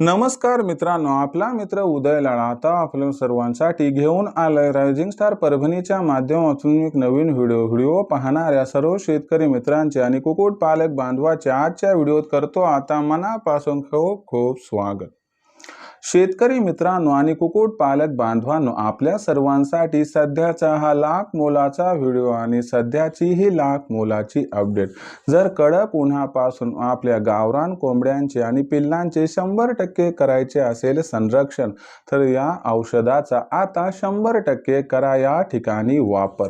नमस्कार मित्रांनो आपला मित्र उदय लाडा आता आपल्या सर्वांसाठी घेऊन आलाय रायझिंग स्टार परभणीच्या माध्यमातून एक नवीन व्हिडिओ. व्हिडिओ पाहणाऱ्या सर्व शेतकरी मित्रांचे आणि कुक्कुटपालक बांधवाचे आजच्या व्हिडिओत करतो आता मनापासून खूप खूप स्वागत. शेतकरी मित्रांनो आणि कुक्कुट पालक बांधवांनो आपल्या सर्वांसाठी सध्याचा हा लाख मोलाचा व्हिडिओ आणि सध्याची ही लाख मोलाची अपडेट. जर कडक उन्हापासून आपल्या गावरान कोंबड्यांचे आणि पिल्लांचे शंभर टक्के करायचे असेल संरक्षण तर या औषधाचा आता शंभर टक्के करा या ठिकाणी वापर.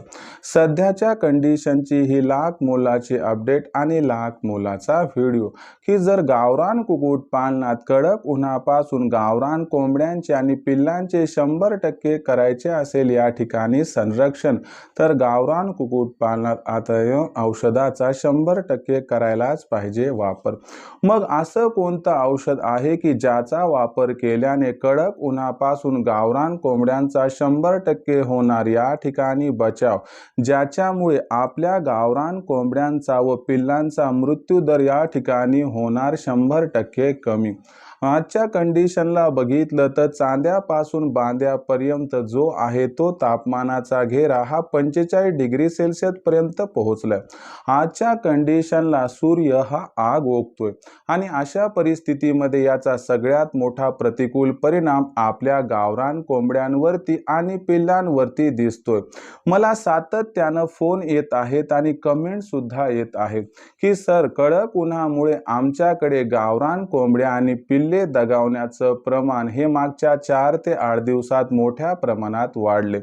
सध्याच्या कंडिशनची ही लाख मोलाची अपडेट आणि लाख मोलाचा व्हिडिओ. की जर गावरान कुक्कुट पालनात कडक उन्हापासून गाव गावरान कोंबड्यांचे आणि पिल्लांचे शंभर टक्के करायचे असेल या ठिकाणी संरक्षण. तर गावरान कुक्कुटपालनात आता औषधाचा शंभर टक्के करायलाच पाहिजे वापर. मग असं कोणतं औषध आहे की ज्याचा वापर केल्याने कडक उन्हापासून गावरान कोंबड्यांचा शंभर टक्के होणार या ठिकाणी बचाव? ज्याच्यामुळे आपल्या गावरान कोंबड्यांचा व पिल्लांचा मृत्यूदर या ठिकाणी होणार शंभर टक्के कमी. आजच्या कंडिशनला बघितलं तर चांद्यापासून बांद्यापर्यंत जो आहे तो तापमानाचा घेरा हा पंचेचाळीस डिग्री सेल्सिअसपर्यंत पोहोचलाय. आजच्या कंडिशनला सूर्य हा आग ओकतोय. आणि अशा परिस्थितीमध्ये याचा सगळ्यात मोठा प्रतिकूल परिणाम आपल्या गावरान कोंबड्यांवरती आणि पिल्लांवरती दिसतोय. मला सातत्यानं फोन येत आहेत आणि कमेंट सुद्धा येत आहेत की सर कडक उन्हामुळे आमच्याकडे गावरान कोंबड्या आणि पिल्ल दगावण्याचं प्रमाण हे मागच्या चार ते आठ दिवसात मोठ्या प्रमाणात वाढले.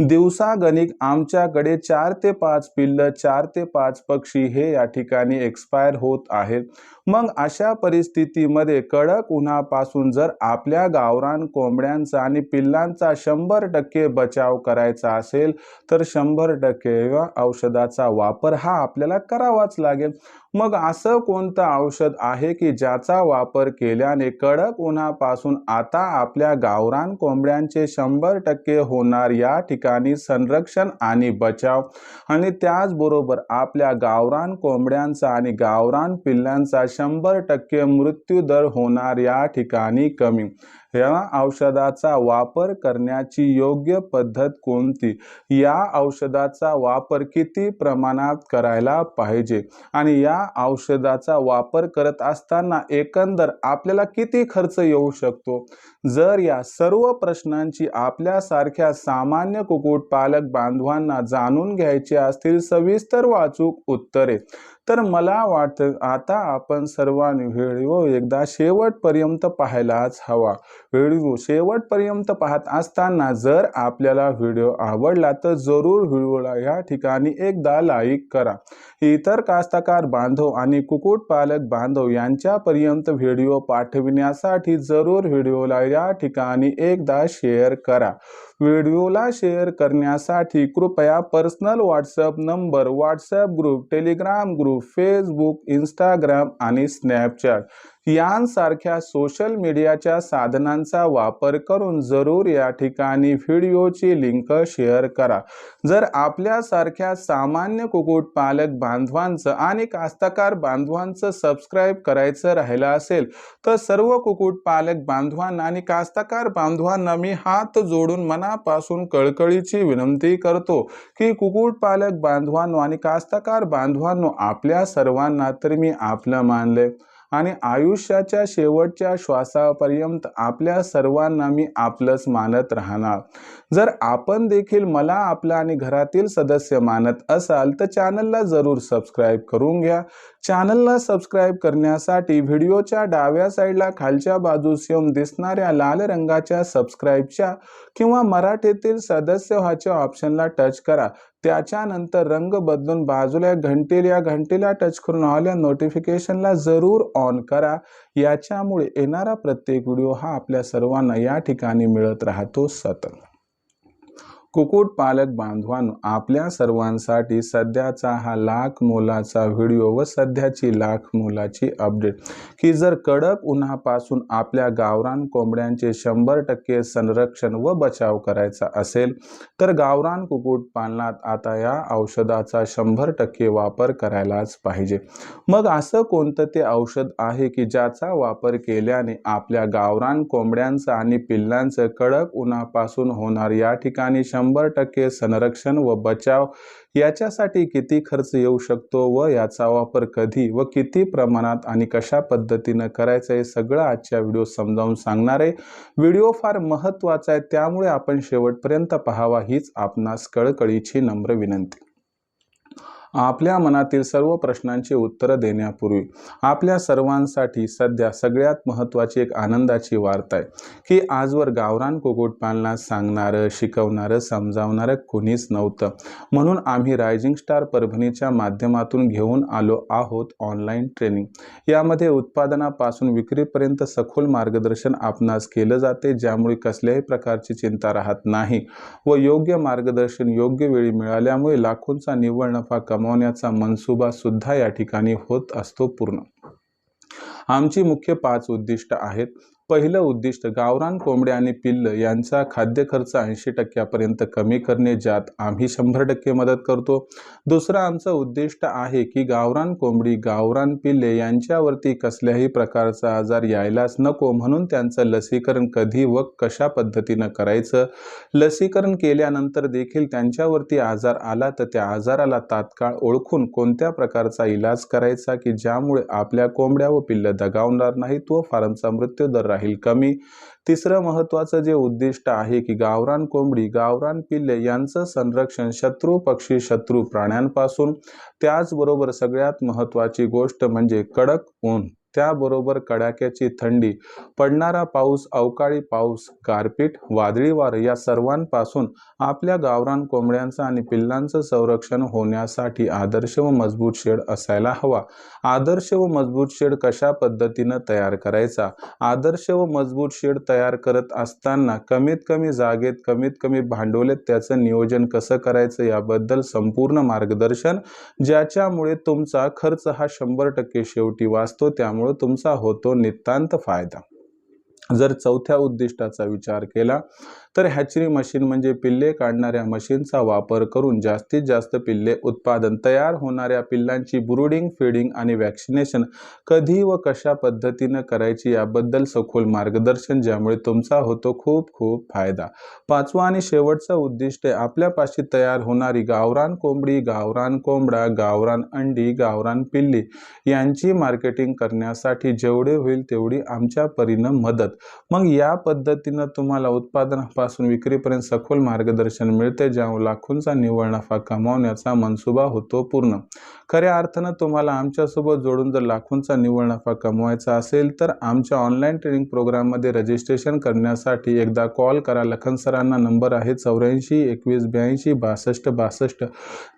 दिवसागणिक आमच्याकडे चार ते पाच पिल्ल चार ते पाच पक्षी हे या ठिकाणी एक्सपायर होत आहेत. मग अशा परिस्थितीमध्ये कडक उन्हापासून जर आपल्या गावरान कोंबड्यांचा आणि पिल्लांचा शंभर टक्के बचाव करायचा असेल तर शंभर टक्के औषधाचा वापर हा आपल्याला करावाच लागेल. मग असं कोणतं औषध आहे की ज्याचा वापर केल्याने कडक उन्हापासून आता आपल्या गावरान कोंबड्यांचे शंभर टक्के होणार या ठिकाणी संरक्षण आणि बचाव? आणि त्याचबरोबर आपल्या गावरान कोंबड्यांचा आणि गावरान पिल्लांचा शंभर टक्के मृत्यूदर होणार या ठिकाणी कमी? या औषधाचा वापर करण्याची योग्य पद्धत कोणती? या औषधाचा वापर किती प्रमाणात करायला पाहिजे? आणि या औषधाचा वापर करत असताना एकंदर आपल्याला किती खर्च येऊ शकतो? जर या सर्व प्रश्नांची आपल्यासारख्या सामान्य कुक्कुट पालक बांधवांना जाणून घ्यायची असतील सविस्तर वाचूक उत्तरे. तर मला वाटतं आता आपण सर्वांनी व्हिडिओ एकदा शेवटपर्यंत पाहायलाच हवा. व्हिडिओ शेवटपर्यंत पाहत असताना जर आपल्याला व्हिडिओ आवडला तर जरूर व्हिडिओला या ठिकाणी एकदा लाईक करा. इतर कास्तकार बांधव आणि कुक्कुटपालक बांधव यांच्यापर्यंत व्हिडिओ पाठविण्यासाठी जरूर व्हिडिओला या ठिकाणी एकदा शेअर करा. व्हिडिओला शेअर करण्यासाठी कृपया personal WhatsApp number WhatsApp group Telegram group Facebook, Instagram and Snapchat. यांसारख्या सोशल मीडियाच्या साधनांचा वापर करून जरूर या ठिकाणी व्हिडिओची लिंक शेअर करा. जर आपल्यासारख्या सामान्य कुक्कुटपालक बांधवांचं आणि कास्तकार बांधवांचं सबस्क्राईब करायचं राहिलं असेल तर सर्व कुक्कुटपालक बांधवांना आणि कास्तकार बांधवांना मी हात जोडून मनापासून कळकळीची विनंती करतो की कुक्कुटपालक बांधवांनो आणि कास्तकार बांधवांनो आपल्या सर्वांना तर मी आपलं मानले आणि आयुष्याच्या शेवटच्या श्वासापर्यंत आपल्या सर्वांना मी आपलंच मानत राहणार. जर आपण देखील मला आपला आणि घरातील सदस्य मानत असाल तर चॅनलला जरूर सबस्क्राईब करून घ्या. चॅनलला सबस्क्राईब करण्यासाठी व्हिडिओच्या डाव्या साईडला खालच्या बाजूस येऊन दिसणाऱ्या लाल रंगाच्या सबस्क्राईबच्या किंवा मराठीतील सदस्य व्हायच्या ऑप्शनला टच करा. त्याच्यानंतर रंग बदलून बाजूला घंटेल या घंटेला टच करून ऑल नोटिफिकेशनला जरूर ऑन करा. याच्यामुळे येणारा प्रत्येक व्हिडिओ हा आपल्या सर्वांना या ठिकाणी मिळत राहतो सतत. कुक्कुटपालक बांधवांनो आपल्या सर्वांसाठी सध्याचा हा लाख मोलाचा व्हिडिओ व सध्याची लाख मोलाची अपडेट. की जर कडक उन्हापासून आपल्या गावरान कोंबड्यांचे शंभर टक्के संरक्षण व बचाव करायचा असेल तर गावरान कुक्कुटपालनात आता या औषधाचा शंभर टक्के वापर करायलाच पाहिजे. मग असं कोणतं ते औषध आहे की ज्याचा वापर केल्याने आपल्या गावरान कोंबड्यांचं आणि पिल्लांचं कडक उन्हापासून होणार या ठिकाणी शंभर शंभर टक्के संरक्षण व बचाव याच्यासाठी किती खर्च येऊ शकतो व याचा वापर कधी व किती प्रमाणात आणि कशा पद्धतीनं करायचं आहे सगळं आजच्या व्हिडिओ समजावून सांगणार आहे. व्हिडिओ फार महत्त्वाचा आहे त्यामुळे आपण शेवटपर्यंत पाहावा हीच आपणास कळकळीची नम्र विनंती. आपल्या मनातील सर्व प्रश्नांची उत्तरं देण्यापूर्वी आपल्या सर्वांसाठी सध्या सगळ्यात महत्त्वाची एक आनंदाची वार्ता आहे. की आजवर गावरान कुक्कुटपालनात सांगणारं शिकवणारं समजावणारं कोणीच नव्हतं. म्हणून आम्ही रायझिंग स्टार परभणीच्या माध्यमातून घेऊन आलो आहोत ऑनलाईन ट्रेनिंग यामध्ये उत्पादनापासून विक्रीपर्यंत सखोल मार्गदर्शन आपणास केलं जाते ज्यामुळे कसल्याही प्रकारची चिंता राहत नाही व योग्य मार्गदर्शन योग्य वेळी मिळाल्यामुळे लाखोंचा निव्वळ नफा कमावण्याचा मनसुबा सुद्धा या ठिकाणी होत असतो पूर्ण. आमची मुख्य पाच उद्दिष्ट आहेत. पहिलं उद्दिष्ट गावरान कोंबड्या आणि पिल्ल यांचा खाद्य खर्च ऐंशी टक्क्यापर्यंत कमी करणे ज्यात आम्ही शंभर टक्के मदत करतो. दुसरं आमचं उद्दिष्ट आहे की गावरान कोंबडी गावरान पिल्ले यांच्यावरती कसल्याही प्रकारचा आजार यायलाच नको म्हणून त्यांचं लसीकरण कधी व कशा पद्धतीनं करायचं? लसीकरण केल्यानंतर देखील त्यांच्यावरती आजार आला तर त्या आजाराला तात्काळ ओळखून कोणत्या प्रकारचा इलाज करायचा की ज्यामुळे आपल्या कोंबड्या व पिल्ल दगावणार नाहीत व फार्मचा मृत्यूदर राहील कमी. तिसरं महत्त्वाचं जे उद्दिष्ट आहे की गावरान कोंबडी गावरान पिल्ले यांचं संरक्षण शत्रू पक्षी शत्रू प्राण्यांपासून. त्याचबरोबर सगळ्यात महत्त्वाची गोष्ट म्हणजे कडक ऊन. त्याबरोबर कडाक्याची थंडी पडणारा पाऊस अवकाळी पाऊस गारपीट वादळी वार या सर्वांपासून आपल्या गावरान कोंबड्यांचं आणि पिल्लांचं संरक्षण होण्यासाठी आदर्श व मजबूत शेड असायला हवा. आदर्श व मजबूत शेड कशा पद्धतीनं तयार करायचा? आदर्श व मजबूत शेड तयार करत असताना कमीत कमी जागेत कमीत कमी भांडवलेत त्याचं नियोजन कसं करायचं याबद्दल संपूर्ण मार्गदर्शन ज्याच्यामुळे तुमचा खर्च हा शंभर टक्के शेवटी वाचतो त्यामुळे तुमचा होतो नितांत फायदा. जर चौथ्या उद्दिष्टाचा विचार केला तर हॅचरी मशीन म्हणजे पिल्ले काढणाऱ्या मशीनचा वापर करून जास्तीत जास्त पिल्ले उत्पादन तयार होणाऱ्या पिल्लांची ब्रुडिंग फीडिंग आणि वॅक्सिनेशन कधी व कशा पद्धतीनं करायची याबद्दल सखोल मार्गदर्शन ज्यामुळे तुमचा होतो खूप खूप फायदा. पाचवा आणि शेवटचं उद्दिष्ट आहे आपल्यापाशी तयार होणारी गावरान कोंबडी गावरान कोंबडा गावरान अंडी गावरान पिल्ली यांची मार्केटिंग करण्यासाठी जेवढे होईल तेवढी आमच्या परीनं मदत. मग या पद्धतीनं तुम्हाला उत्पादनापासून विक्रीपर्यंत सखोल मार्गदर्शन मिळते ज्यामुळे लाखोंचा निव्वळ नफा कमावण्याचा मनसुबा होतो पूर्ण. खऱ्या अर्थानं तुम्हाला आमच्यासोबत जोडून जर लाखोंचा निव्वळ नफा कमवायचा असेल तर आमच्या ऑनलाईन ट्रेनिंग प्रोग्राममध्ये रजिस्ट्रेशन करण्यासाठी एकदा कॉल करा. लखन सरांना नंबर आहे चौऱ्याऐंशी एकवीस ब्याऐंशी बासष्ट बासष्ट.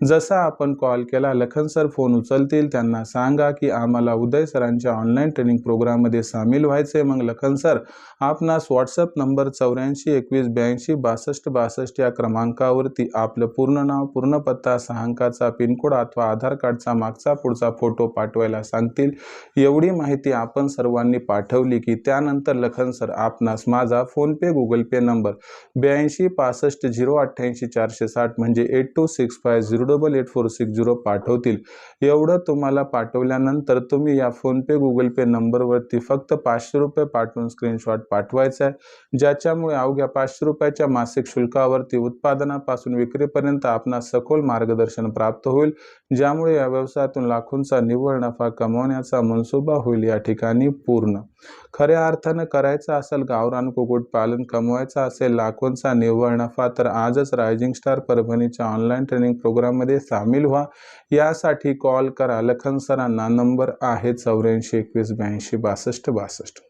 जसा आपण कॉल केला लखन सर फोन उचलतील. त्यांना सांगा की आम्हाला उदय सरांच्या ऑनलाईन ट्रेनिंग प्रोग्राममध्ये सामील व्हायचे मग लखन सर आपणास व्हॉट्सअप नंबर चौऱ्याऐंशी एकवीस ब्याऐंशी बासष्ट बासष्ट या क्रमांकावरती आपलं पूर्ण नाव पूर्ण पत्ता सहा अंकाचा पिनकोड अथवा आधार कार्डचा मागचा पुढचा फोटो पाठवायला सांगतील. एवढी माहिती आपण सर्वांनी पाठवली की त्यानंतर लखन सर आपणास माझा फोनपे गुगल पे नंबर ब्याऐंशी पासष्ट झिरो अठ्ठ्याऐंशी चारशे साठ म्हणजे eight two six five zero double eight four six zero पाठवतील. एवढं तुम्हाला पाठवल्यानंतर तुम्ही या फोनपे गुगल पे नंबरवरती फक्त पाचशे रुपये पाठवून स्क्रीन स्क्रीनशॉट पाठवायचा आहे ज्याच्यामुळे अवघ्या पाचशे रुपयाच्या मासिक शुल्कावरती उत्पादनापासून विक्रीपर्यंत आपणास सखोल मार्गदर्शन प्राप्त होईल ज्यामुळे या व्यवसायातून लाखोंचा निव्वळ नफा कमवण्याचा मनसुबा होईल या ठिकाणी पूर्ण. खऱ्या अर्थानं करायचं असेल गावरान कुक्कुटपालन कमवायचा असेल लाखोंचा निव्वळ नफा तर आजच रायझिंग स्टार परभणीच्या ऑनलाईन ट्रेनिंग प्रोग्राममध्ये सामील व्हा. यासाठी कॉल करा. लखन सरांना नंबर आहे चौऱ्याऐंशी एकवीस ब्याऐंशी बासष्ट बासष्ट.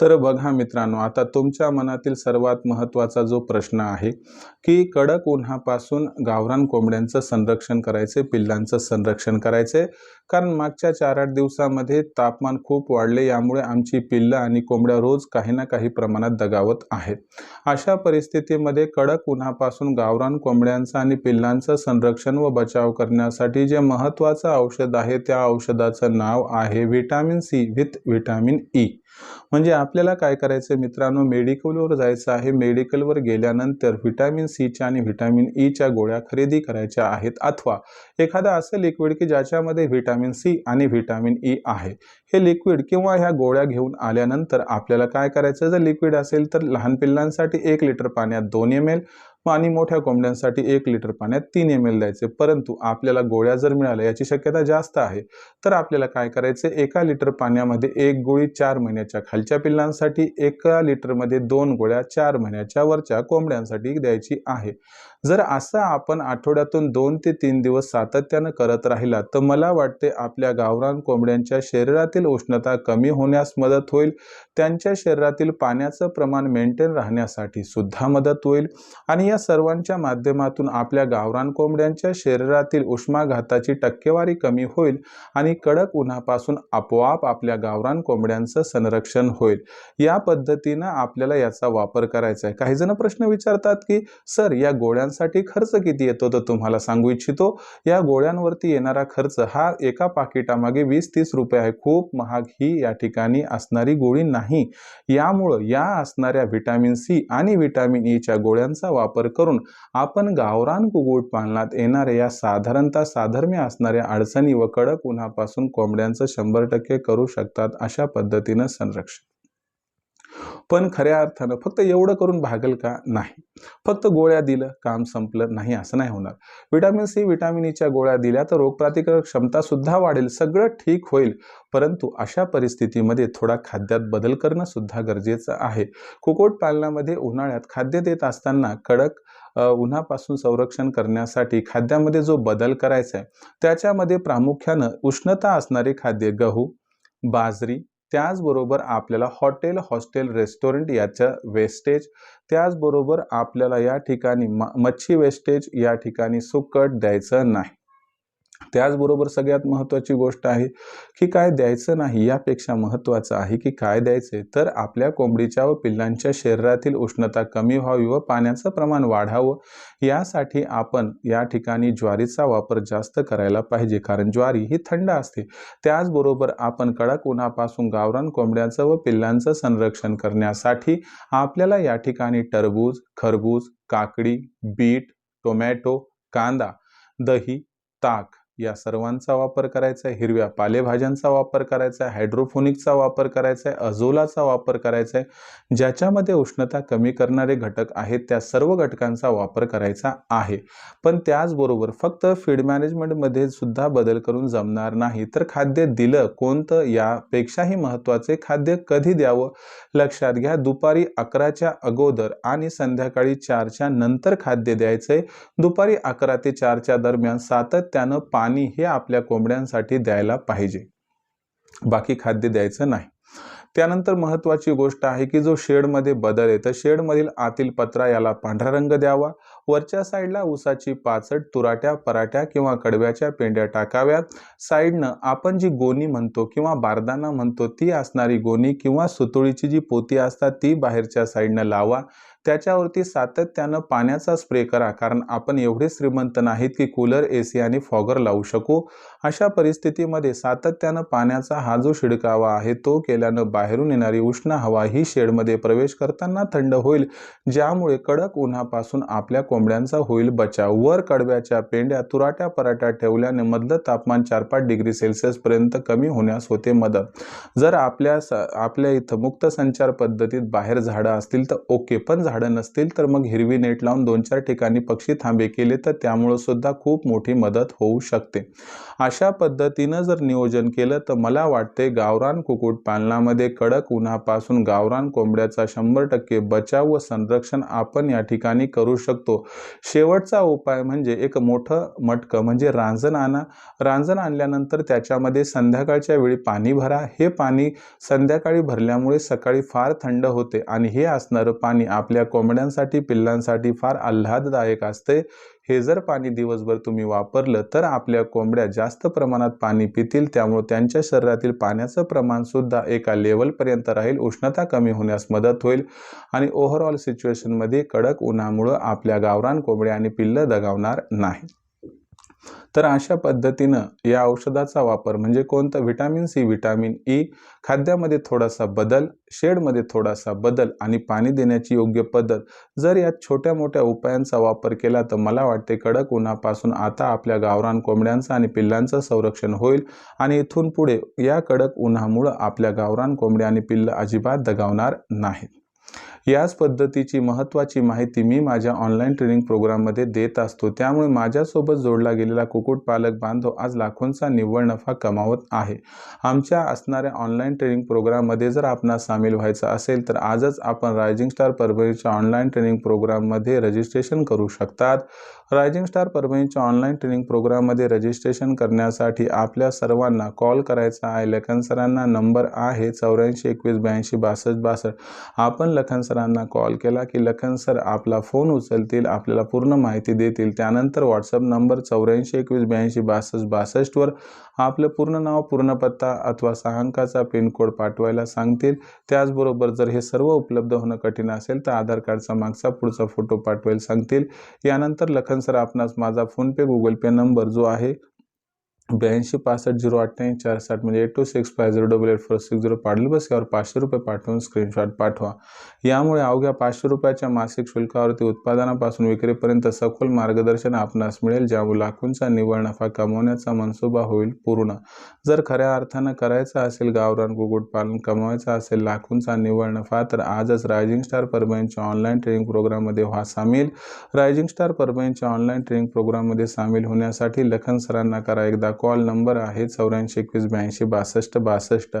तर बघा मित्रांनो आता तुमच्या मनातील सर्वात महत्त्वाचा जो प्रश्न आहे की कडक उन्हापासून गावरान कोंबड्यांचं संरक्षण करायचे पिल्लांचं संरक्षण करायचे. कारण मागच्या चार आठ दिवसामध्ये तापमान खूप वाढले यामुळे आमची पिल्लं आणि कोंबड्या रोज काही ना काही प्रमाणात दगावत आहेत. अशा परिस्थितीमध्ये कडक उन्हापासून गावरान कोंबड्यांचं आणि पिल्लांचं संरक्षण व बचाव करण्यासाठी जे महत्त्वाचं औषध आहे त्या औषधाचं नाव आहे vitamin C with vitamin E. म्हणजे आपल्याला काय करायचं मित्रांनो? मेडिकलवर जायचं आहे. मेडिकलवर गेल्यानंतर व्हिटॅमिन सीच्या आणि व्हिटॅमिन ईच्या e गोळ्या खरेदी करायच्या आहेत अथवा एखादं असं लिक्विड की ज्याच्यामध्ये व्हिटॅमिन सी आणि व्हिटॅमिन ई e आहे. हे लिक्विड किंवा ह्या गोळ्या घेऊन आल्यानंतर आपल्याला काय करायचं? जर लिक्विड असेल तर लहान पिल्लांसाठी एक लिटर पाण्यात दोन एम एल आणि मोठ्या कोंबड्यांसाठी एक लिटर पाण्यात तीन एम एल द्यायचे. परंतु आपल्याला गोळ्या जर मिळाल्या याची शक्यता जास्त आहे. तर आपल्याला काय करायचे? एका लिटर पाण्यामध्ये एक गोळी चार महिन्याच्या खालच्या पिल्लांसाठी एका लिटरमध्ये दोन गोळ्या चार महिन्याच्या वरच्या कोंबड्यांसाठी द्यायची आहे. जर असं आपण आठवड्यातून दोन ते तीन दिवस सातत्यानं करत राहिला तर मला वाटते आपल्या गावरान कोंबड्यांच्या शरीरातील उष्णता कमी होण्यास मदत होईल. त्यांच्या शरीरातील पाण्याचं प्रमाण मेंटेन राहण्यासाठी सुद्धा मदत होईल. आणि या सर्वांच्या माध्यमातून आपल्या गावरान कोंबड्यांच्या शरीरातील उष्माघाताची टक्केवारी कमी होईल आणि कडक उन्हापासून आपोआप आपल्या गावरान कोंबड्यांचं संरक्षण होईल. या पद्धतीनं आपल्याला याचा वापर करायचा आहे. काही जण प्रश्न विचारतात की सर या गोळ्यांसाठी खर्च किती येतो? तर तुम्हाला सांगू इच्छितो या गोळ्यांवरती येणारा खर्च हा एका पाकिटामागे वीस तीस रुपये आहे. खूप महाग ही या ठिकाणी असणारी गोळी नाही. यामुळं या असणाऱ्या व्हिटॅमिन सी आणि व्हिटॅमिन ईच्या गोळ्यांचा वापर करून आपण गावरान कुक्कुटपालनात येणाऱ्या या साधारणतः साधर्म्य असणाऱ्या अडचणी व कडक उन्हापासून कोंबड्यांचं शंभर टक्के करू शकतात अशा पद्धतीनं संरक्षण. पण खऱ्या अर्थानं फक्त एवढं करून भागल का? नाही. फक्त गोळ्या दिलं काम संपलं नाही असं नाही होणार. विटॅमिन सी विटॅमिन ईच्या गोळ्या दिल्या तर रोगप्रतिकारक क्षमता सुद्धा वाढेल सगळं ठीक होईल. परंतु अशा परिस्थितीमध्ये थोडा खाद्यात बदल करणं सुद्धा गरजेचं आहे. कुक्कुटपालनामध्ये उन्हाळ्यात खाद्य देत असताना कडक उन्हापासून संरक्षण करण्यासाठी खाद्यामध्ये जो बदल करायचा आहे त्याच्यामध्ये प्रामुख्यानं उष्णता असणारे खाद्य गहू बाजरी त्याचबरोबर आपल्याला हॉटेल हॉस्टेल रेस्टॉरंट याचं वेस्टेज त्याचबरोबर आपल्याला या ठिकाणी मच्छी वेस्टेज या ठिकाणी सुकट द्यायचं नाही. त्याचबरोबर सगळ्यात महत्त्वाची गोष्ट आहे की काय द्यायचं नाही यापेक्षा महत्त्वाचं आहे की काय द्यायचे? तर आपल्या कोंबडीच्या व पिल्लांच्या शरीरातील उष्णता कमी व्हावी व पाण्याचं प्रमाण वाढावं. यासाठी आपण या ठिकाणी ज्वारीचा वापर जास्त करायला पाहिजे कारण ज्वारी ही थंड असते. त्याचबरोबर आपण कडक उन्हापासून गावरान कोंबड्यांचं व पिल्लांचं संरक्षण करण्यासाठी आपल्याला या ठिकाणी टरबूज खरबूज काकडी बीट टोमॅटो कांदा दही ताक या सर्वांचा वापर करायचा आहे. हिरव्या पालेभाज्यांचा वापर करायचा आहे. हायड्रोफोनिकचा वापर करायचा आहे. अझोलाचा वापर करायचा आहे. ज्याच्यामध्ये उष्णता कमी करणारे घटक आहेत त्या सर्व घटकांचा वापर करायचा आहे. पण त्याचबरोबर फक्त फीड मॅनेजमेंटमध्ये सुद्धा बदल करून जमणार नाही. तर खाद्य दिलं कोणतं यापेक्षाही महत्त्वाचे खाद्य कधी द्यावं? लक्षात घ्या दुपारी अकराच्या अगोदर आणि संध्याकाळी चारच्या नंतर खाद्य द्यायचं आहे दुपारी अकरा ते चारच्या दरम्यान सातत्यानं पाणी पाणी हे आपल्या कोंबड्यांसाठी द्यायला पाहिजे. बाकी खाद्य द्यायचं नाही. त्यानंतर महत्त्वाची गोष्ट आहे की जो शेडमध्ये बदल आहे तर शेडमधील आतील पत्रा याला पांढरा रंग द्यावा. वरच्या साईडला ऊसाची पाचट तुराट्या पराट्या किंवा कडव्याच्या पेंड्या टाकाव्यात. साईडनं आपण जी गोणी म्हणतो किंवा बारदाना म्हणतो ती असणारी गोणी किंवा सुतुळीची जी पोती असतात ती बाहेरच्या साईडनं लावा. त्याच्यावरती सातत्यानं पाण्याचा स्प्रे करा कारण आपण एवढे श्रीमंत नाहीत की कूलर ए सी आणि फॉगर लावू शकू. अशा परिस्थितीमध्ये सातत्यानं पाण्याचा हा जो शिडकावा आहे तो केल्यानं बाहेरून येणारी उष्ण हवा ही शेडमध्ये प्रवेश करताना थंड होईल ज्यामुळे कडक उन्हापासून आपल्या कोंबड्यांचा होईल बचाव. वर कडव्याच्या पेंड्या तुराट्या पराट्या ठेवल्याने मधलं तापमान चार पाच डिग्री सेल्सिअसपर्यंत कमी होण्यास होते मदत. जर आपल्या आपल्या इथं मुक्त संचार पद्धतीत बाहेर झाडं असतील तर ओके पण झाडं नसतील तर मग हिरवी नेट लावून दोन चार ठिकाणी पक्षी थांबे केले तर त्यामुळं सुद्धा खूप मोठी मदत होऊ शकते. अशा पद्धतीनं जर नियोजन केलं तर मला वाटते गावरान कुक्कुटपालनामध्ये कडक उन्हापासून गावरान कोंबड्याचा शंभर टक्के बचाव व संरक्षण आपण या ठिकाणी करू शकतो शकतो. शेवटचा उपाय म्हणजे एक मोठं मटकं म्हणजे रांजण आणा. रांजण आणल्यानंतर त्याच्यामध्ये संध्याकाळच्या वेळी पाणी भरा. हे पाणी संध्याकाळी भरल्यामुळे सकाळी फार थंड होते आणि हे असणारं पाणी आपल्या कोंबड्यांसाठी पिल्लांसाठी फार आल्हाददायक असते. हे जर पाणी दिवसभर तुम्ही वापरलं तर आपल्या कोंबड्या जास्त प्रमाणात पाणी पितील. त्यामुळे त्यांच्या शरीरातील पाण्याचं प्रमाण सुद्धा एका लेवलपर्यंत राहील. उष्णता कमी होण्यास मदत होईल. आणि ओव्हरऑल सिच्युएशनमध्ये कडक उन्हामुळं आपल्या गावरान कोंबड्या आणि पिल्लं दगावणार नाही तर अशा पद्धतीनं या औषधाचा वापर म्हणजे कोणतं? व्हिटॅमिन सी व्हिटॅमिन ई खाद्यामध्ये थोडासा बदल शेडमध्ये थोडासा बदल आणि पाणी देण्याची योग्य पद्धत. जर यात छोट्या मोठ्या उपायांचा वापर केला तर मला वाटते कडक उन्हापासून आता आपल्या गावरान कोंबड्यांचं आणि पिल्लांचं संरक्षण होईल आणि इथून पुढे या कडक उन्हामुळं आपल्या गावरान कोंबड्या आणि पिल्लं अजिबात दगावणार नाहीत. याच पद्धतीची महत्त्वाची माहिती मी माझ्या ऑनलाईन ट्रेनिंग प्रोग्राममध्ये देत असतो. त्यामुळे माझ्यासोबत जोडला गेलेला कुक्कुटपालक बांधव आज लाखोंचा निव्वळ नफा कमावत आहे. आमच्या असणाऱ्या ऑनलाईन ट्रेनिंग प्रोग्राममध्ये जर आपणास सामील व्हायचं असेल तर आजच आपण रायझिंग स्टार परभणीच्या ऑनलाईन ट्रेनिंग प्रोग्राममध्ये रजिस्ट्रेशन करू शकतात. रायझिंग स्टार परभणीच्या ऑनलाईन ट्रेनिंग प्रोग्राममध्ये रजिस्ट्रेशन करण्यासाठी आपल्या सर्वांना कॉल करायचा आहे. लखन सरांना नंबर आहे चौऱ्याऐंशी एकवीस ब्याऐंशी बासष्ट बासष्ट. आपण लखन सरांना कॉल केला की लखन सर आपला फोन उचलतील आपल्याला पूर्ण माहिती देतील. त्यानंतर व्हॉट्सअप नंबर चौऱ्याऐंशी एकवीस ब्याऐंशी बासष्ट बासष्टवर आपलं पूर्ण नाव पूर्ण पत्ता अथवा सहा अंकाचा पिनकोड पाठवायला सांगतील. त्याचबरोबर जर हे सर्व उपलब्ध होणं कठीण असेल तर आधार कार्डचा मागचा पुढचा फोटो पाठवायला सांगतील. यानंतर लखन सर आपणास माझा फोनपे गुगल पे नंबर जो आहे ब्याऐंशी पासष्ट झिरो अठ्ठ्याऐंशी चार साठ म्हणजे eight two six five zero double eight four six zero पाडल बस यावर पाचशे रुपये पाठवून स्क्रीनशॉट पाठवा. यामुळे अवघ्या पाचशे रुपयाच्या मासिक शुल्कावरती उत्पादनापासून विक्रीपर्यंत सखोल मार्गदर्शन आपणास मिळेल ज्यामुळे लाखोंचा निव्वळ नफा कमवण्याचा मनसुबा होईल पूर्ण. जर खऱ्या अर्थानं करायचं असेल गावरान कुक्कुटपालन कमवायचा असेल लाखोंचा निव्वळ नफा तर आजच रायझिंग स्टार परभणीच्या ऑनलाईन ट्रेनिंग प्रोग्राममध्ये व्हा सामील. रायझिंग स्टार परभणीच्या ऑनलाईन ट्रेनिंग प्रोग्राममध्ये सामील होण्यासाठी लखन सरांना करा एकदा कॉल नंबर आहे चौऱ्याऐंशी एकवीस ब्याऐंशी बासष्ट बासष्ट.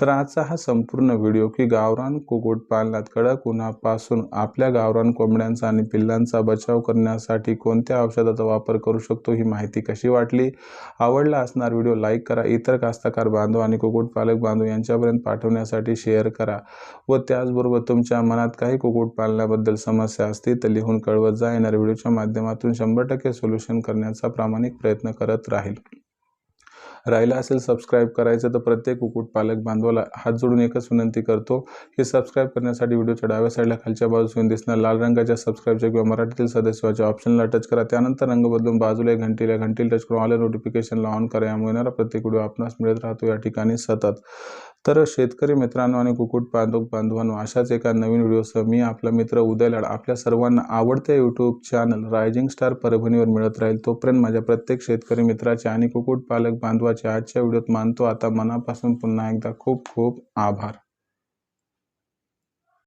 तर आजचा हा संपूर्ण व्हिडिओ की गावरान कुक्कुटपालनात कडक उन्हापासून आपल्या गावरान कोंबड्यांचा आणि पिल्लांचा बचाव करण्यासाठी कोणत्या औषधाचा वापर करू शकतो ही माहिती कशी वाटली? आवडला असणार व्हिडिओ लाईक करा. इतर कास्तकार बांधव आणि कुक्कुटपालक बांधव यांच्यापर्यंत पाठवण्यासाठी शेअर करा. व त्याचबरोबर तुमच्या मनात काही कुक्कुटपालनाबद्दल समस्या असतील तर लिहून कळवत जा. येणार व्हिडिओच्या माध्यमातून शंभर टक्के सोल्युशन करण्याचा प्रामाणिक प्रयत्न करत राहील. राहिला असेल सबस्क्राईब करायचं तर प्रत्येक कुक्कुटपालक बांधवाला हात जोडून एकच विनंती करतो हे सबस्क्राईब करण्यासाठी व्हिडिओच्या डाव्या साईडला खालच्या बाजूने दिसणार लाल रंगाच्या सबस्क्राईबच्या किंवा मराठीतील सदस्याच्या ऑप्शनला टच करा. त्यानंतर रंग बदलून बाजूला घंटीला घंटीला टच करून ऑल नोटिफिकेशनला ऑन करा. यामुळे येणारा प्रत्येक व्हिडिओ आपणास मिळत राहतो. या ठिकाणी सतत. तर शेतकरी मित्रांनो आणि कुक्कुट बांधव बांधवांनो अशाच एका नवीन व्हिडिओसह मी आपला मित्र उदय लाड आपल्या सर्वांना आवडत्या यूट्यूब चॅनल रायझिंग स्टार परभणीवर मिळत राहील. तोपर्यंत माझ्या प्रत्येक शेतकरी मित्राचे आणि कुक्कुटपालक बांधवाचे आजच्या व्हिडिओत मानतो. आता मनापासून पुन्हा एकदा खूप खूप आभार.